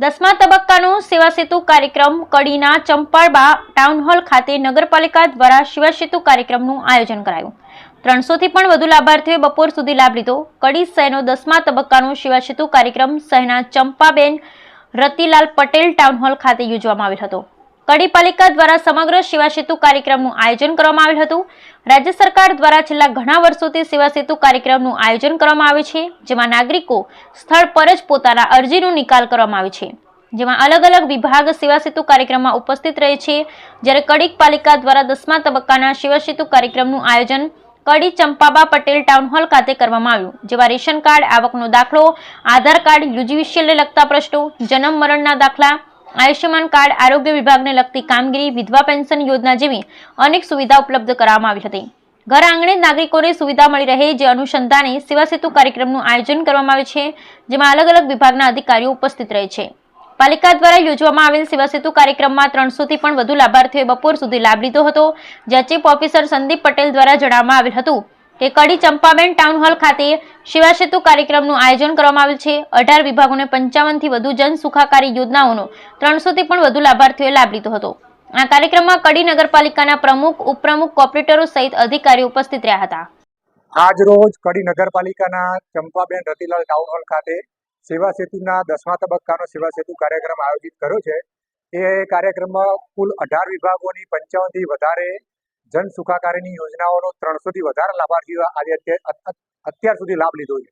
દસમા તબક્કાનો સેવા કાર્યક્રમ કડીના ચંપાળબા ટાઉન હોલ ખાતે નગરપાલિકા દ્વારા સેવા સેતુ કાર્યક્રમનું આયોજન કરાયું. ત્રણસોથી પણ વધુ લાભાર્થીઓએ બપોર સુધી લાભ લીધો. કડી શહેરનો દસમા તબક્કાનો સેવા સેતુ કાર્યક્રમ શહેરના ચંપાબેન રતિલાલ પટેલ ટાઉન હોલ ખાતે યોજવામાં આવેલ હતો. કડી પાલિકા દ્વારા સમગ્ર સેતુ કાર્યક્રમનું આયોજન કરવામાં આવેલ હતું. રાજ્ય સરકાર દ્વારા છેલ્લા ઘણા વર્ષોથી સેવા સેતુ કાર્યક્રમનું આયોજન કરવામાં આવે છે, જેમાં નાગરિકો સ્થળ પર જ પોતાના અરજીનો નિકાલ કરવામાં આવે છે. જેમાં અલગ અલગ વિભાગ સેવા સેતુ કાર્યક્રમમાં ઉપસ્થિત રહે છે. જ્યારે કડીક પાલિકા દ્વારા દસમા તબક્કાના સેવા સેતુ કાર્યક્રમનું આયોજન કડી ચંપાબા પટેલ ટાઉન હોલ ખાતે કરવામાં આવ્યું, જેમાં રેશન કાર્ડ, આવકનો દાખલો, આધાર કાર્ડ યુજીવિશિયલને લગતા પ્રશ્નો, જન્મ મરણના દાખલા આયુષ્યમાન કાર્ડ આરોગ્ય વિભાગને લગતી કામગીરી, વિધવા પેન્શન યોજના જેવી અનેક સુવિધા ઉપલબ્ધ કરાવવામાં આવી હતી. ઘર આંગણે નાગરિકોને સુવિધા મળી રહે જે અનુસંધાને સેવા સેતુ કાર્યક્રમનું આયોજન કરવામાં આવે છે, જેમાં અલગ અલગ વિભાગના અધિકારીઓ ઉપસ્થિત રહે છે. પાલિકા દ્વારા યોજવામાં આવેલ સેવા સેતુ કાર્યક્રમમાં ત્રણસોથી પણ વધુ લાભાર્થીઓએ બપોર સુધી લાભ લીધો હતો, જ્યાં ચીફ ઓફિસર સંદીપ પટેલ દ્વારા જણાવવામાં આવેલ હતું કે કડી ચંપાબેન ટાઉન હોલ ખાતે શિવાસેતુ સેતુ કાર્યક્રમનું આયોજન કરવામાં આવેલ છે. અઢાર વિભાગોને પંચાવનથી વધુ જન સુખાકારી યોજનાઓનો ત્રણસોથી પણ વધુ લાભાર્થીઓએ લાભ લીધો હતો. આ કાર્યક્રમમાં કડી નગરપાલિકાના પ્રમુખ, ઉપપ્રમુખ, કોર્પોરેટરો સહિત અધિકારીઓ ઉપસ્થિત રહ્યા હતા. આજ રોજ કડી નગરપાલિકાના ચંપાબેન રતિલાલ ટાઉન હોલ ખાતે સેવા સેતુના દસમા તબક્કાનો સેવા સેતુ કાર્યક્રમ આયોજિત કર્યો છે. એ કાર્યક્રમમાં કુલ અઢાર વિભાગોની પંચાવનથી વધારે જન સુખાકારીની યોજનાઓનો ત્રણસોથી વધારે લાભાર્થીઓ આજે અત્યાર અત્યાર સુધી લાભ લીધો છે.